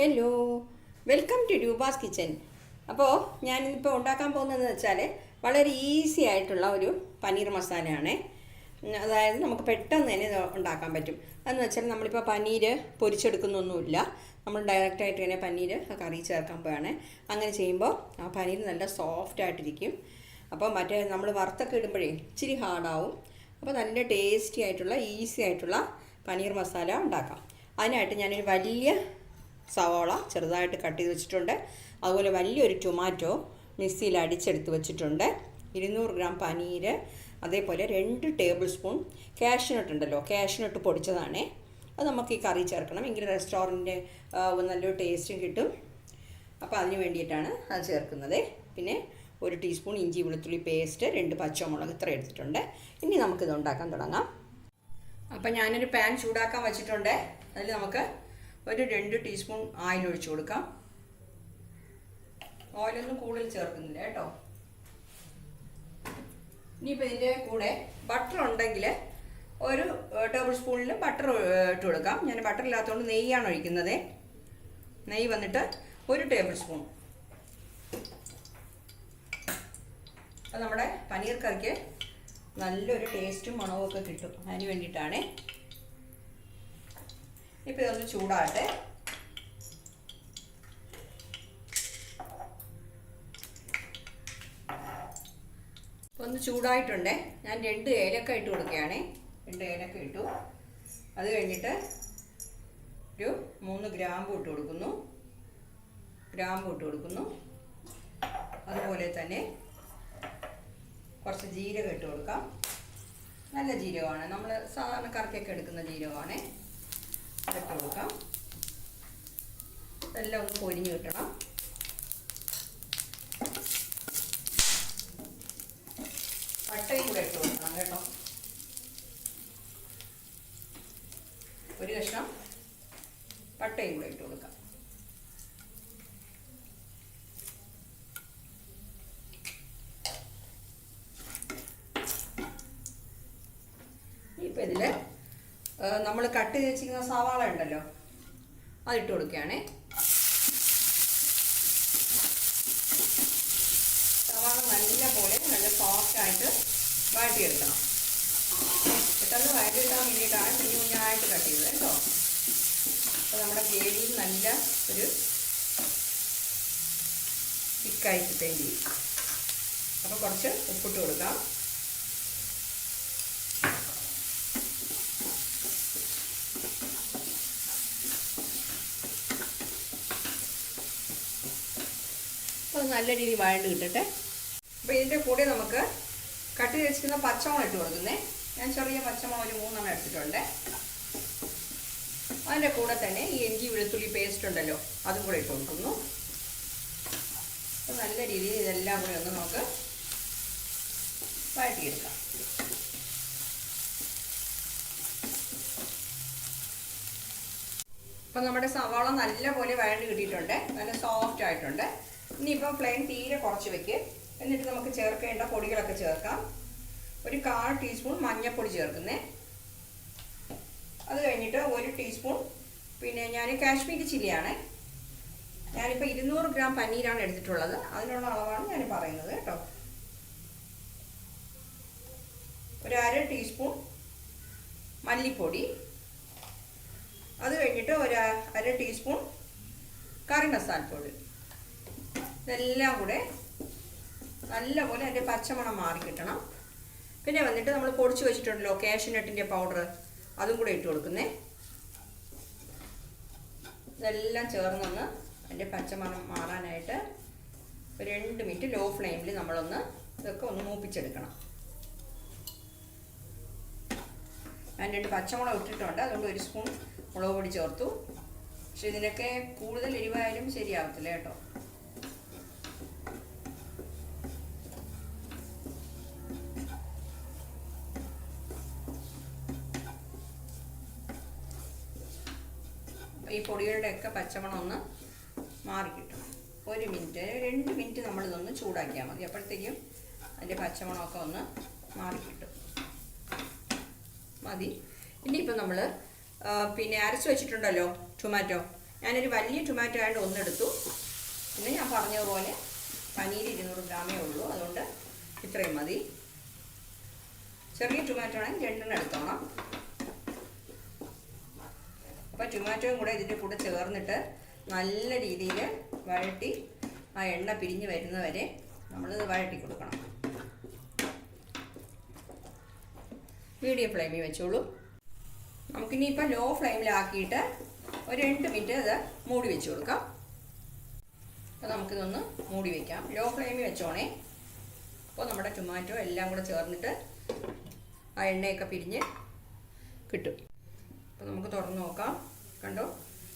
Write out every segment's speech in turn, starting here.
Hello welcome to Rupa's kitchen അപ്പോൾ ഞാനിപ്പോൾ ഉണ്ടാക്കാൻ പോകുന്നതെന്ന് വെച്ചാൽ വളരെ ഈസി ആയിട്ടുള്ള ഒരു പനീർ മസാലയാണ്. അതായത് നമുക്ക് പെട്ടെന്ന് തന്നെ ഉണ്ടാക്കാൻ പറ്റും. അതെന്ന് വെച്ചാൽ നമ്മളിപ്പോൾ പനീർ പൊരിച്ചെടുക്കുന്നൊന്നുമില്ല. നമ്മൾ ഡയറക്റ്റായിട്ട് തന്നെ പനീർ കറി ചേർക്കാൻ പോവാണ്. അങ്ങനെ ചെയ്യുമ്പോൾ ആ പനീർ നല്ല സോഫ്റ്റ് ആയിട്ടിരിക്കും. അപ്പോൾ മറ്റേ നമ്മൾ വറുത്തൊക്കെ ഇടുമ്പോഴേ ഇച്ചിരി ഹാർഡാവും. അപ്പോൾ നല്ല ടേസ്റ്റി ആയിട്ടുള്ള ഈസി ആയിട്ടുള്ള പനീർ മസാല ഉണ്ടാക്കാം. അതിനായിട്ട് ഞാനൊരു വലിയ സവാള ചെറുതായിട്ട് കട്ട് ചെയ്ത് വെച്ചിട്ടുണ്ട്. അതുപോലെ വലിയൊരു ടൊമാറ്റോ മിക്സിയിൽ അടിച്ചെടുത്ത് വെച്ചിട്ടുണ്ട്. ഇരുന്നൂറ് ഗ്രാം പനീർ അതേപോലെ രണ്ട് ടേബിൾ സ്പൂൺ കാഷ്നട്ട് ഉണ്ടല്ലോ കാഷ്നട്ട് പൊടിച്ചതാണേ. അത് നമുക്ക് ഈ കറി ചേർക്കണം. എങ്കിൽ റെസ്റ്റോറന്റ് നല്ലൊരു ടേസ്റ്റും കിട്ടും. അപ്പോൾ അതിന് വേണ്ടിയിട്ടാണ് അത് ചേർക്കുന്നത്. പിന്നെ ഒരു ടീസ്പൂൺ ഇഞ്ചി വെളുത്തുള്ളി പേസ്റ്റ് രണ്ട് പച്ചമുളക് ഇത്ര എടുത്തിട്ടുണ്ട്. ഇനി നമുക്കിത് ഉണ്ടാക്കാൻ തുടങ്ങാം. അപ്പം ഞാനൊരു പാൻ ചൂടാക്കാൻ വെച്ചിട്ടുണ്ട്. അതിൽ നമുക്ക് ഒരു രണ്ട് ടീസ്പൂൺ ഓയിൽ ഒഴിച്ചു കൊടുക്കാം. ഓയിലൊന്നും കൂടുതൽ ചേർക്കുന്നില്ല കേട്ടോ. ഇനിയിപ്പോൾ ഇതിന്റെ കൂടെ ബട്ടർ ഉണ്ടെങ്കിൽ ഒരു ടേബിൾ സ്പൂണിൽ ബട്ടർ ഇട്ട് കൊടുക്കാം. ഞാൻ ബട്ടർ ഇല്ലാത്തതുകൊണ്ട് നെയ്യാണ് ഒഴിക്കുന്നത്. നെയ്യ് വന്നിട്ട് ഒരു ടേബിൾ സ്പൂൺ അപ്പോൾ നമ്മുടെ പനീർ കറിക്ക് നല്ലൊരു ടേസ്റ്റും മണവും ഒക്കെ കിട്ടും. അതിന് വേണ്ടിയിട്ടാണ് ഇപ്പോൾ ഇതൊന്ന് ചൂടാകട്ടെ. ഒന്ന് ചൂടായിട്ടുണ്ട്. ഞാൻ രണ്ട് ഏലക്ക ഇട്ട് കൊടുക്കുകയാണേ. രണ്ട് ഏലക്ക ഇട്ടു. അത് കഴിഞ്ഞിട്ട് ഒരു മൂന്ന് ഗ്രാമ്പു ഇട്ട് കൊടുക്കുന്നു. ഗ്രാമ്പു ഇട്ട് കൊടുക്കുന്നു. അതുപോലെ തന്നെ കുറച്ച് ജീരകം ഇട്ട് കൊടുക്കാം. നല്ല ജീരകമാണ്. നമ്മൾ സാധാരണ കറിക്കൊക്കെ എടുക്കുന്ന ജീരകമാണ്. ഇട്ട് കൊടുക്കാം എല്ലാം ഒന്ന് പൊരിഞ്ഞ് കിട്ടണം. പട്ടയും കൂടെ ഇട്ട് കൊടുക്കണം കേട്ടോ. ഒരു കഷ്ണം പട്ടയും കൂടെ ഇട്ട് കൊടുക്കാം ഇപ്പം ഇതിൽ നമ്മൾ കട്ട് ചെയ്ത് വെച്ചിരിക്കുന്ന സവാള ഉണ്ടല്ലോ അതിട്ട് കൊടുക്കുകയാണേ. സവാള നല്ല പോലെ നല്ല സോഫ്റ്റായിട്ട് വഴറ്റിയെടുക്കണം. പെട്ടെന്ന് വഴറ്റിയെടുക്കാൻ വേണ്ടിയിട്ടാണ് കുഞ്ഞു കുഞ്ഞായിട്ട് കട്ട് ചെയ്തത് കേട്ടോ. അപ്പോൾ നമ്മുടെ ഗ്രേവിയിൽ നല്ല ഒരു തിക്കായിട്ട് തേണ്ടി അപ്പോൾ കുറച്ച് ഉപ്പിട്ട് കൊടുക്കാം. അപ്പോൾ നല്ല രീതിയിൽ വഴണ്ട് കിട്ടട്ടെ. അപ്പോൾ ഇതിന്റെ കൂടെ നമുക്ക് കട്ട് ചെയ്ത് വെച്ചിരിക്കുന്ന പച്ചമുളക് ഇട്ട് കൊടുക്കുന്നേ. ഞാൻ ചെറിയ പച്ചമുളക് ഒരു മൂന്നെണ്ണം എടുത്തിട്ടുണ്ട്. അതിന്റെ കൂടെ തന്നെ ഈ ഇഞ്ചി വെളുത്തുള്ളി പേസ്റ്റ് ഉണ്ടല്ലോ അതും കൂടെ ഇട്ട് കൊടുക്കുന്നു. അപ്പോൾ നല്ല രീതിയിൽ ഇതെല്ലാം കൂടി ഒന്ന് നമുക്ക് വഴറ്റിയെടുക്കാം. അപ്പം നമ്മുടെ സവാള നല്ലപോലെ വഴണ്ട് കിട്ടിയിട്ടുണ്ട്. നല്ല സോഫ്റ്റ് ആയിട്ടുണ്ട്. ഇനിയിപ്പോൾ ഫ്ലെയിം തീരെ കുറച്ച് വെക്ക്. എന്നിട്ട് നമുക്ക് ചേർക്കേണ്ട പൊടികളൊക്കെ ചേർക്കാം. ഒരു കാൽ ടീസ്പൂൺ മഞ്ഞൾപ്പൊടി ചേർക്കുന്നേ. അത് കഴിഞ്ഞിട്ട് ഒരു ടീസ്പൂൺ പിന്നെ ഞാൻ കാശ്മീരി ചില്ലിയാണ്. ഞാനിപ്പോൾ ഇരുന്നൂറ് ഗ്രാം പനീരാണ് എടുത്തിട്ടുള്ളത്. അതിനുള്ള അളവാണ് ഞാൻ പറയുന്നത് കേട്ടോ. ഒരു അര ടീസ്പൂൺ മല്ലിപ്പൊടി. അത് കഴിഞ്ഞിട്ട് ഒരു അര ടീസ്പൂൺ കറി മസാലപ്പൊടി. ഇതെല്ലാം കൂടെ നല്ലപോലെ അതിന്റെ പച്ചമണം മാറി കിട്ടണം. പിന്നെ വന്നിട്ട് നമ്മൾ പൊടിച്ച് വെച്ചിട്ടുണ്ടല്ലോ കാഷ്യനട്ടിന്റെ പൗഡർ അതും കൂടെ ഇട്ട് കൊടുക്കുന്നേ. ഇതെല്ലാം ചേർന്നൊന്ന് അതിന്റെ പച്ചമണം മാറാനായിട്ട് ഒരു രണ്ട് മിനിറ്റ് ലോ ഫ്ലെയിമിൽ നമ്മളൊന്ന് ഇതൊക്കെ ഒന്ന് മൂപ്പിച്ചെടുക്കണം. ഞാൻ രണ്ട് പച്ചമുളക് ഇട്ടിട്ടുണ്ട്. അതുകൊണ്ട് ഒരു സ്പൂൺ മുളക് പൊടി ചേർത്തു. പക്ഷെ ഇതിനൊക്കെ കൂടുതൽ എരിവായാലും ശരിയാവത്തില്ല കേട്ടോ. ഈ പൊടികളുടെയൊക്കെ പച്ചമണം ഒന്ന് മാറിക്കിട്ടും ഒരു മിനിറ്റ് രണ്ട് മിനിറ്റ് നമ്മളിതൊന്ന് ചൂടാക്കിയാൽ മതി. അപ്പോഴത്തേക്കും അതിന്റെ പച്ചമണമൊക്കെ ഒന്ന് മാറിക്കിട്ടും മതി. ഇനിയിപ്പോൾ നമ്മൾ പിന്നെ അരച്ച് വെച്ചിട്ടുണ്ടല്ലോ ടൊമാറ്റോ. ഞാനൊരു വലിയ ടൊമാറ്റോ ആയതുകൊണ്ട് ഒന്നെടുത്തു. പിന്നെ ഞാൻ പറഞ്ഞതുപോലെ പനീർ ഇരുന്നൂറ് ഗ്രാമേ ഉള്ളൂ. അതുകൊണ്ട് ഇത്രയും മതി. ചെറിയ ടൊമാറ്റോ ആണെങ്കിൽ രണ്ടെണ്ണം എടുത്തോണം. അപ്പോൾ ടൊമാറ്റോയും കൂടെ ഇതിന്റെ കൂടെ ചേർന്നിട്ട് നല്ല രീതിയിൽ വഴട്ടി ആ എണ്ണ പിരിഞ്ഞ് വരുന്നവരെ നമ്മൾ വഴട്ടി കൊടുക്കണം. മീഡിയം ഫ്ലെയിമിൽ വെച്ചോളൂ. നമുക്കിനി നമുക്കിനിയിപ്പോൾ ലോ ഫ്ലെയിമിലാക്കിയിട്ട് ഒരു രണ്ട് മിനിറ്റ് അത് മൂടി വെച്ച് കൊടുക്കാം. അപ്പോൾ നമുക്കിതൊന്ന് മൂടി വയ്ക്കാം ലോ ഫ്ലെയിമിൽ വെച്ചോണേ. അപ്പോൾ നമ്മുടെ ടൊമാറ്റോ എല്ലാം കൂടെ ചേർന്നിട്ട് ആ എണ്ണയൊക്കെ പിരിഞ്ഞ് കിട്ടും. അപ്പോൾ നമുക്ക് തുറന്ന് നോക്കാം. കണ്ടോ?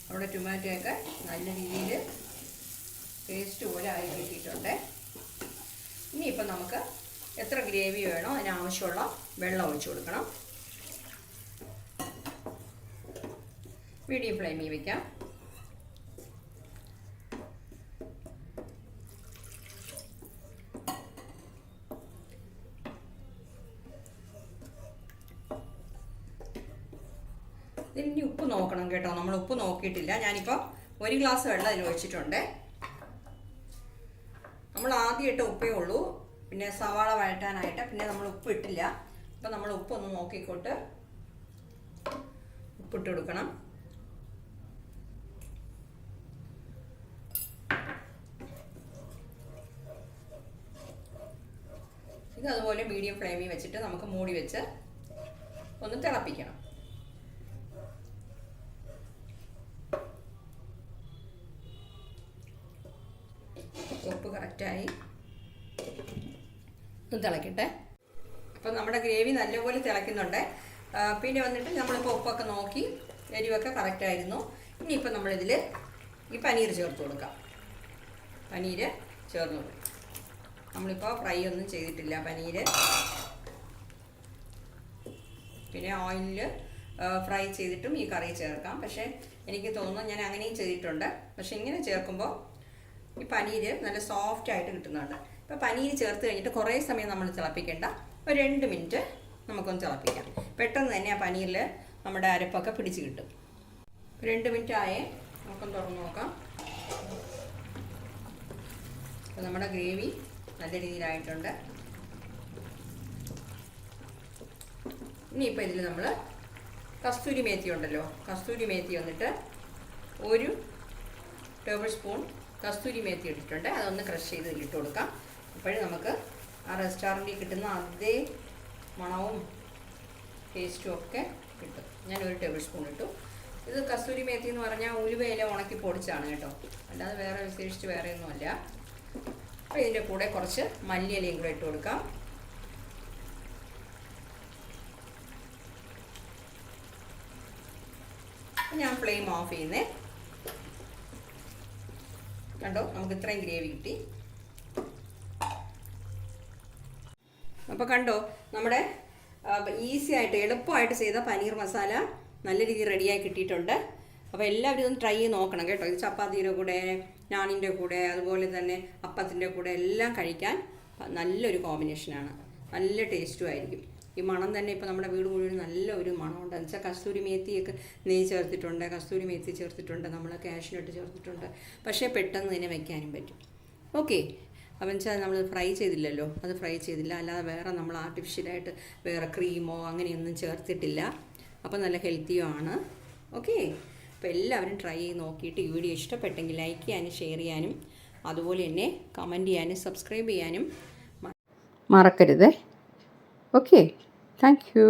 നമ്മുടെ ടൊമാറ്റോയൊക്കെ നല്ല രീതിയിൽ പേസ്റ്റ് പോലെ ആയി കിട്ടിയിട്ടുണ്ട്. ഇനിയിപ്പോൾ നമുക്ക് എത്ര ഗ്രേവി വേണോ അതിനാവശ്യമുള്ള വെള്ളം ഒഴിച്ചു കൊടുക്കണം. മീഡിയം ഫ്ലെയിമിൽ വയ്ക്കാം ഇതിന് ഉപ്പ് നോക്കണം കേട്ടോ ഉപ്പ് നോക്കിയിട്ടില്ല. ഞാനിപ്പോൾ ഒരു ഗ്ലാസ് വെള്ളം അതിൽ ഒഴിച്ചിട്ടുണ്ട്. നമ്മൾ ആദ്യമായിട്ട് ഉപ്പേ ഉള്ളൂ. പിന്നെ സവാള വഴറ്റാനായിട്ട് പിന്നെ നമ്മൾ ഉപ്പ് ഇട്ടില്ല. അപ്പം നമ്മൾ ഉപ്പൊന്ന് നോക്കിക്കോട്ട് ഉപ്പിട്ട് കൊടുക്കണം. ഇത് അതുപോലെ മീഡിയം ഫ്ലെയിമിൽ വെച്ചിട്ട് നമുക്ക് മൂടി വെച്ച് ഒന്ന് തിളപ്പിക്കണം ഉപ്പ് കറക്റ്റായി ഒന്ന് തിളക്കട്ടെ. അപ്പം നമ്മുടെ ഗ്രേവി നല്ലപോലെ തിളയ്ക്കുന്നുണ്ട് പിന്നെ വന്നിട്ട് നമ്മളിപ്പോൾ ഉപ്പൊക്കെ നോക്കി എരിവൊക്കെ കറക്റ്റായിരുന്നു ഇനിയിപ്പോൾ നമ്മളിതിൽ ഈ പനീർ ചേർത്ത് കൊടുക്കാം. പനീര് ചേർന്ന് കൊടുക്കും. നമ്മളിപ്പോൾ ഫ്രൈ ഒന്നും ചെയ്തിട്ടില്ല പനീർ പിന്നെ ഓയിലിൽ ഫ്രൈ ചെയ്തിട്ടും ഈ കറി ചേർക്കാം. പക്ഷേ എനിക്ക് തോന്നുന്നു ഞാൻ അങ്ങനെയും ചെയ്തിട്ടുണ്ട്. പക്ഷെ ഇങ്ങനെ ചേർക്കുമ്പോൾ ഈ പനീര് നല്ല സോഫ്റ്റ് ആയിട്ട് കിട്ടുന്നുണ്ട്. ഇപ്പോൾ പനീര് ചേർത്ത് കഴിഞ്ഞിട്ട് കുറേ സമയം നമ്മൾ തിളപ്പിക്കേണ്ട. ഒരു രണ്ട് മിനിറ്റ് നമുക്കൊന്ന് തിളപ്പിക്കാം. പെട്ടെന്ന് തന്നെ ആ പനീരിൽ നമ്മുടെ അരപ്പൊക്കെ പിടിച്ച് കിട്ടും. രണ്ട് മിനിറ്റ് ആയേ നമുക്കൊന്ന് തുറന്ന് നോക്കാം. അപ്പോൾ നമ്മുടെ ഗ്രേവി നല്ല രീതിയിലായിട്ടുണ്ട്. ഇനിയിപ്പോൾ ഇതിൽ നമ്മൾ കസ്തൂരി മേത്തി ഉണ്ടല്ലോ കസ്തൂരി മേത്തി വന്നിട്ട് ഒരു ടേബിൾ സ്പൂൺ കസ്തൂരി മേത്തി ഇട്ടിട്ടുണ്ട്. അതൊന്ന് ക്രഷ് ചെയ്ത് ഇട്ട് കൊടുക്കാം. അപ്പോഴും നമുക്ക് ആ റെസ്റ്റോറന്റിൽ കിട്ടുന്ന അതേ മണവും ടേസ്റ്റും ഒക്കെ കിട്ടും. ഞാൻ ഒരു ടേബിൾ സ്പൂൺ ഇട്ടു. ഇത് കസ്തൂരി മേത്തി എന്ന് പറഞ്ഞാൽ ഉലുവയില ഉണക്കി പൊടിച്ചാണ് കേട്ടോ. അല്ലാതെ വേറെ വിശേഷിച്ച് വേറെ ഒന്നുമല്ല അപ്പോൾ ഇതിന്റെ കൂടെ കുറച്ച് മല്ലിയിലയും കൂടെ ഇട്ട് കൊടുക്കാം. ഞാൻ ഫ്ലെയിം ഓഫ് ചെയ്യുന്നേ. കണ്ടോ? നമുക്ക് ഇത്രയും ഗ്രേവി കിട്ടി. അപ്പോൾ കണ്ടോ നമ്മുടെ ഈസി ആയിട്ട് എളുപ്പമായിട്ട് ചെയ്ത പനീർ മസാല നല്ല രീതിയിൽ റെഡിയായി കിട്ടിയിട്ടുണ്ട്. അപ്പോൾ എല്ലാവരും ഒന്ന് ട്രൈ ചെയ്ത് നോക്കണം കേട്ടോ. ഇത് ചപ്പാത്തിയുടെ കൂടെ നാണിന്റെ കൂടെ അതുപോലെ തന്നെ അപ്പത്തിന്റെ കൂടെ എല്ലാം കഴിക്കാൻ നല്ലൊരു കോമ്പിനേഷനാണ് നല്ല ടേസ്റ്റും ആയിരിക്കും. ഈ മണം തന്നെ ഇപ്പോൾ നമ്മുടെ വീട് മുഴുവൻ നല്ല ഒരു മണമുണ്ട്. എന്ന് വെച്ചാൽ കസ്തൂരി മേത്തിയൊക്കെ നെയ്യ് ചേർത്തിട്ടുണ്ട് കസ്തൂരി മേത്തി ചേർത്തിട്ടുണ്ട് നമ്മൾ കാഷ്നട്ട് ചേർത്തിട്ടുണ്ട്. പക്ഷേ പെട്ടെന്ന് തന്നെ വയ്ക്കാനും പറ്റും. ഓക്കെ അപ്പം വെച്ചാൽ നമ്മൾ ഫ്രൈ ചെയ്തില്ലല്ലോ? അത് ഫ്രൈ ചെയ്തില്ല. അല്ലാതെ വേറെ നമ്മൾ ആർട്ടിഫിഷ്യലായിട്ട് വേറെ ക്രീമോ അങ്ങനെയൊന്നും ചേർത്തിട്ടില്ല. അപ്പോൾ നല്ല ഹെൽത്തിയും ആണ്. ഓക്കെ? അപ്പോൾ എല്ലാവരും ട്രൈ ചെയ്ത് നോക്കിയിട്ട് ഈ വീഡിയോ ഇഷ്ടപ്പെട്ടെങ്കിൽ ലൈക്ക് ചെയ്യാനും ഷെയർ ചെയ്യാനും അതുപോലെ തന്നെ കമന്റ് ചെയ്യാനും സബ്സ്ക്രൈബ് ചെയ്യാനും മറക്കരുത്. ഓക്കെ? Thank you.